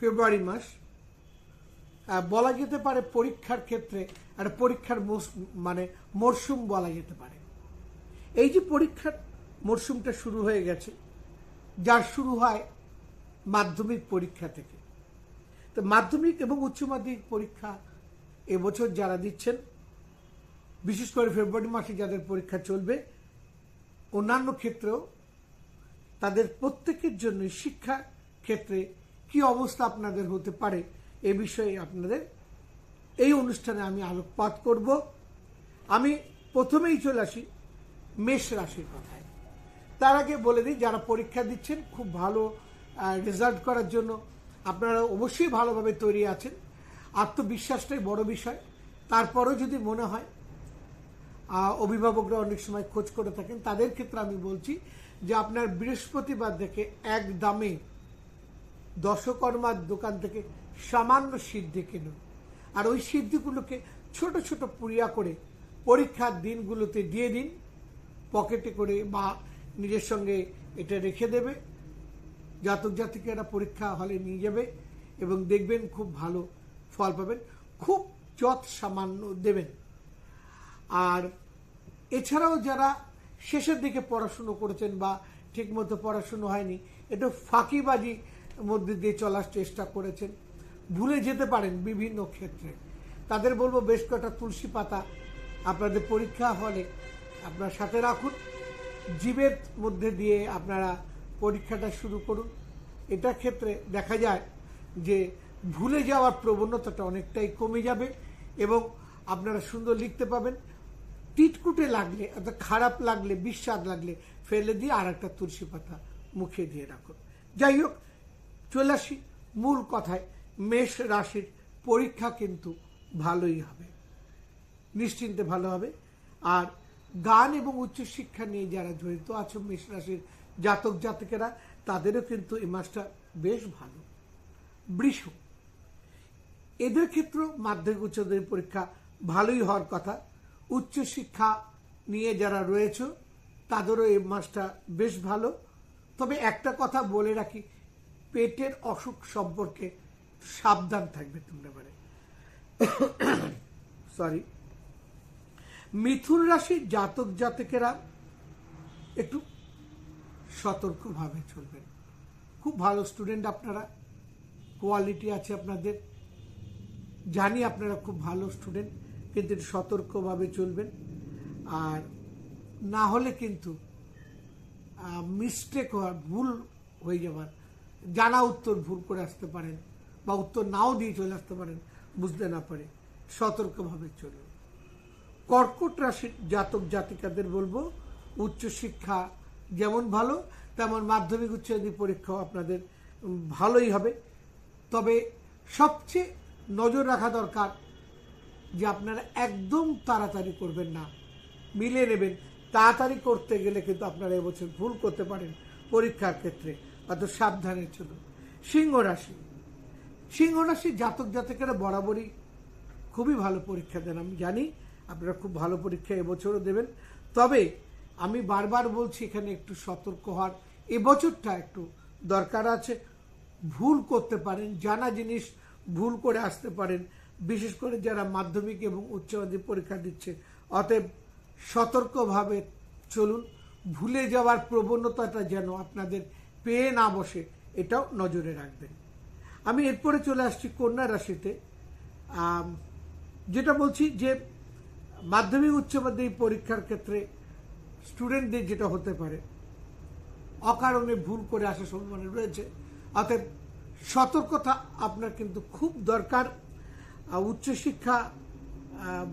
ফেব্রুয়ারি মাস বলা যেতে পারে পরীক্ষার ক্ষেত্রে একটা পরীক্ষার মানে মরশুম বলা যেতে পারে। এই যে পরীক্ষার মরশুমটা শুরু হয়ে গেছে, যার শুরু হয় মাধ্যমিক পরীক্ষা থেকে। তো মাধ্যমিক এবং উচ্চ মাধ্যমিক পরীক্ষা এবছর যারা দিচ্ছেন, বিশেষ করে ফেব্রুয়ারি মাসে যাদের পরীক্ষা চলবে, অন্যান্য ক্ষেত্রেও তাদের প্রত্যেকের জন্য শিক্ষা ক্ষেত্রে কি অবস্থা আপনাদের হতে পারে এ বিষয়ে আপনাদের? এই অনুষ্ঠানে আমি আলোকপাত করব। আমি প্রথমেই চলে আসি মেষ রাশির কথায়। তার আগে বলে দিই, যারা পরীক্ষা দিচ্ছেন, খুব ভালো রেজাল্ট করার জন্য আপনারা অবশ্যই ভালোভাবে তৈরি আছেন। আত্মবিশ্বাসটাই বড় বিষয়। তারপরেও যদি মনে হয় অভিভাবকরা অনেক সময় খোঁজ করে থাকেন, তাদের ক্ষেত্রে আমি বলছি যে আপনার বৃহস্পতিবার থেকে এক দামে দশকর্মার দোকান থেকে সামান্য সিদ্ধি কিনুন। আর ওই সিদ্ধিগুলোকে ছোট ছোট পুরিয়া করে পরীক্ষার দিনগুলোতে দিয়ে দিন। পকেটে করে বা নিজের সঙ্গে এটা রেখে দেবে। জাতক জাতিকেরা পরীক্ষা হলে নিয়ে যাবে এবং দেখবেন খুব ভালো ফল পাবেন। খুব যত সামান্য দেবেন। আর এছাড়াও যারা শেষের দিকে পড়াশুনো করেছেন বা ঠিকমতো পড়াশুনো হয়নি এটা ফাঁকিবাজি মধ্যে দিয়ে চলার চেষ্টা করেছেন। ভুলে যেতে পারেন বিভিন্ন ক্ষেত্রে। তাদের বলব বেশ কয়েকটা তুলসী পাতা আপনাদের পরীক্ষা হলে আপনার সাথে রাখুন। জীবের মধ্যে দিয়ে আপনারা পরীক্ষাটা শুরু করুন। এটা ক্ষেত্রে দেখা যায় যে ভুলে যাওয়ার প্রবণতাটা অনেকটাই কমে যাবে এবং আপনারা সুন্দর লিখতে পাবেন। টিটকুটে লাগলে অর্থাৎ খারাপ লাগলে, বিস্বাদ লাগলে ফেলে দিয়ে আর একটা তুলসী পাতা মুখে দিয়ে রাখুন। যাই হোক চলে আসি মূল কথায় মেষ রাশির পরীক্ষা কিন্তু ভালোই হবে। নিশ্চিন্তে ভালো হবে। আর গান এবং উচ্চশিক্ষা নিয়ে যারা জড়িত আছে মেষ রাশির জাতক জাতকেরা, তাদেরও কিন্তু এই মাসটা বেশ ভালো। বৃষ, এদের ক্ষেত্রেও মাধ্যমিক উচ্চতর পরীক্ষা ভালোই হওয়ার কথা। উচ্চশিক্ষা নিয়ে যারা রয়েছে, তাদেরও এই মাসটা বেশ ভালো। তবে একটা কথা বলে রাখি পেটের অসুখ সম্পর্কে সাবধান থাকবে তোমরা পারে সরি মিথুন রাশির জাতক জাতকেরা একটু সতর্কভাবে চলবেন খুব ভালো স্টুডেন্ট আপনারা কোয়ালিটি আছে আপনাদের। জানি আপনারা খুব ভালো স্টুডেন্ট কিন্তু সতর্কভাবে চলবেন। আর না হলে কিন্তু মিস্টেক হওয়ার ভুল হয়ে যাবার জানা উত্তর ভুল করে আসতে পারেন বা উত্তর নাও দিয়ে চলে আসতে পারেন, বুঝতে না পারে, সতর্কভাবে চলুন। কর্কট রাশির জাতক জাতিকাদের বলব, উচ্চশিক্ষা যেমন ভালো, তেমন মাধ্যমিক উচ্চ মাধ্যমিক পরীক্ষাও আপনাদের ভালোই হবে। তবে সবচেয়ে নজর রাখা দরকার যে আপনারা একদম তাড়াতাড়ি করবেন না, মিলে নেবেন। তাড়াতাড়ি করতে গেলে কিন্তু আপনারা এবছর ভুল করতে পারেন পরীক্ষার ক্ষেত্রে। অত সাবধানে চলুন। সিংহ রাশি। সিংহ রাশির জাতক জাতকেরা বরাবরই খুবই ভালো পরীক্ষা দেন, আমি জানি। আপনারা খুব ভালো পরীক্ষা এবছরও দেবেন। তবে আমি বারবার বলছি, এখানে একটু সতর্ক হওয়ার। এবছরটা একটু দরকার আছে। ভুল করতে পারেন, জানা জিনিস ভুল করে আসতে পারেন। বিশেষ করে যারা মাধ্যমিক এবং উচ্চ মাধ্যমিক পরীক্ষা দিচ্ছে, অতএব সতর্কভাবে চলুন। ভুলে যাওয়ার প্রবণতাটা যেন আপনাদের পেয়ে না বসে এটাও নজরে রাখবেন। আমি এরপরে চলে আসছি কন্যা রাশিতে। যেটা বলছি যে মাধ্যমিক উচ্চ মাধ্যমিক পরীক্ষার ক্ষেত্রে স্টুডেন্টদের যেটা হতে পারে, অকারণে ভুল করে আসার সম্ভাবনা রয়েছে। অতএব সতর্কতা আপনার কিন্তু খুব দরকার। উচ্চশিক্ষা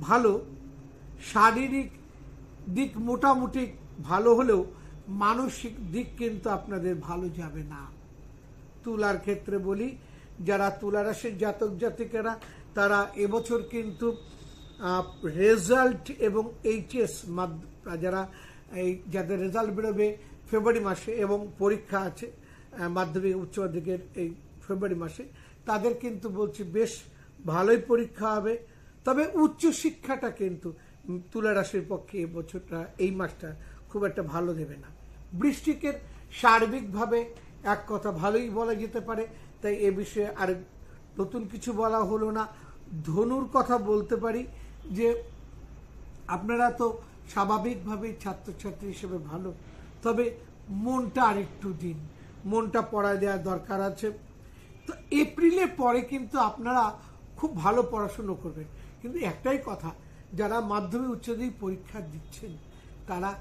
ভালো। শারীরিক দিক মোটামুটি ভালো হলেও মানসিক দিক কিন্তু আপনাদের ভালো যাবে না। তুলার ক্ষেত্রে বলি, যারা তুলা রাশির জাতক জাতিকেরা, তারা এবছর কিন্তু রেজাল্ট এবং এইচএস যারা এই, যাদের রেজাল্ট বেরোবে ফেব্রুয়ারি মাসে এবং পরীক্ষা আছে মাধ্যমিক উচ্চ মাধ্যমিকের এই ফেব্রুয়ারি মাসে, তাদের কিন্তু বলছি বেশ ভালোই পরীক্ষা হবে। তবে উচ্চ শিক্ষাটা কিন্তু তুলা রাশির পক্ষে এবছরটা, এই মাসটা খুব একটা ভালো দেবে না। বৃষ্টিকের সার্বিকভাবে এক কথা ভালোই বলা যেতে পারে। তাই এ বিষয়ে আর নতুন কিছু বলা হলো না। ধনুর কথা বলতে পারি যে আপনারা তো স্বাভাবিকভাবেই ছাত্রছাত্রী হিসেবে ভালো। তবে মনটা আরেকটু দিন। মনটা পড়ায় দেওয়ার দরকার আছে। তো এপ্রিলের পরে কিন্তু আপনারা খুব ভালো পড়াশুনো করবেন। কিন্তু একটাই কথা, যারা মাধ্যমিক উচ্চ মাধ্যমিক পরীক্ষা দিচ্ছেন, তারা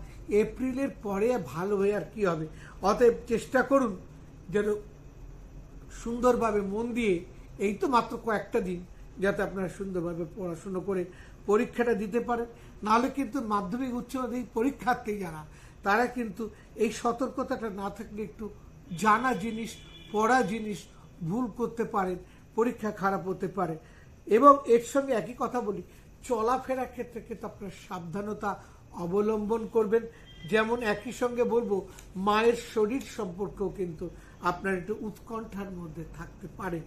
এপ্রিলের পরে ভালো হয়ে আর কি হবে। অতএব চেষ্টা করুন যেন সুন্দরভাবে মন দিয়ে, এই তো মাত্র কয়েকটা দিন, যাতে আপনারা সুন্দরভাবে পড়াশুনো করে পরীক্ষাটা দিতে পারেন। নাহলে কিন্তু মাধ্যমিক, উচ্চ মাধ্যমিক পরীক্ষার্থী যারা, তারা কিন্তু এই সতর্কতাটা না থাকলে একটু জানা জিনিস, পড়া জিনিস ভুল করতে পারেন, পরীক্ষা খারাপ হতে পারে। এবং এর সঙ্গে একই কথা বলি, চলাফেরার ক্ষেত্রে কিন্তু আপনার সাবধানতা অবলম্বন করবেন। যেমন একই সঙ্গে বলব, মায়ের শরীর সম্পর্কেও কিন্তু আপনার একটু উৎকণ্ঠার মধ্যে থাকতে পারেন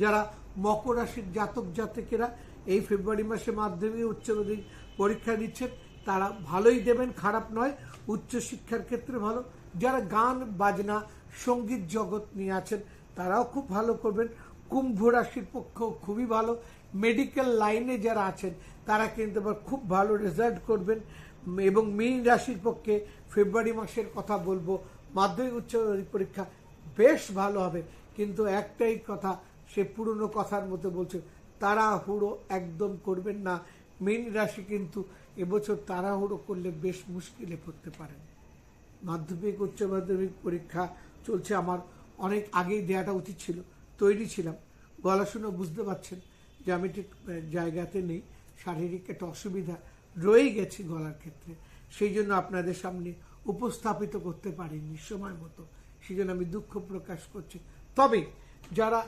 যারা মকর রাশির জাতক জাতকেরা এই ফেব্রুয়ারি মাসে মাধ্যমিক উচ্চ মাধ্যমিক পরীক্ষা দিচ্ছেন তারা ভালোই দেবেন, খারাপ নয় উচ্চ শিক্ষার ক্ষেত্রে ভালো। যারা গান, বাজনা, সংগীত জগৎ নিয়ে আছেন, তারাও খুব ভালো করবেন। কুম্ভ রাশির পক্ষেও খুবই ভালো। মেডিকেল লাইনে যারা আছেন, তারা কিন্তু আবার খুব ভালো রেজাল্ট করবেন। এবং মীন রাশির পক্ষে ফেব্রুয়ারি মাসের কথা বলব, মাধ্যমিক উচ্চ পরীক্ষা বেশ ভালো হবে। কিন্তু একটাই কথা, সে পুরনো কথার মতো বলছে, তাড়াহুড়ো একদম করবেন না। মীন রাশি কিন্তু এবছর তাড়াহুড়ো করলে বেশ মুশকিলে পড়তে পারেন। মাধ্যমিক, উচ্চ মাধ্যমিক পরীক্ষা চলছে আমার, অনেক আগেই দেওয়াটা উচিত ছিল। তৈরি ছিলাম। গলা শুনে বুঝতে পারছেন যে আমি ঠিক জায়গাতে নেই। শারীরিক একটা অসুবিধা রয়ে গেছে গলার ক্ষেত্রে। সেই জন্য আপনাদের সামনে উপস্থাপিত করতে পারিনি সময় মতো। সেই জন্য আমি দুঃখ প্রকাশ করছি। তবে যারা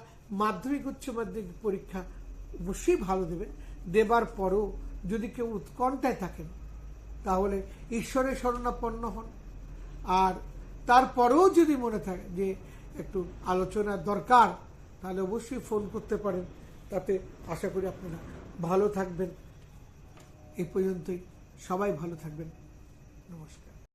মাধ্যমিক, উচ্চ মাধ্যমিক পরীক্ষা অবশ্যই ভালো দেবে দেবার পরও যদি কেউ উৎকণ্ঠায় থাকেন, তাহলে ঈশ্বরের শরণাপন্ন হন। আর তারপরেও যদি মনে থাকে যে একটু আলোচনার দরকার তাহলে অবশ্যই ফোন করতে পারেন। তাতে আশা করি আপনারা ভালো থাকবেন। এই পর্যন্তই। সবাই ভালো থাকবেন। নমস্কার।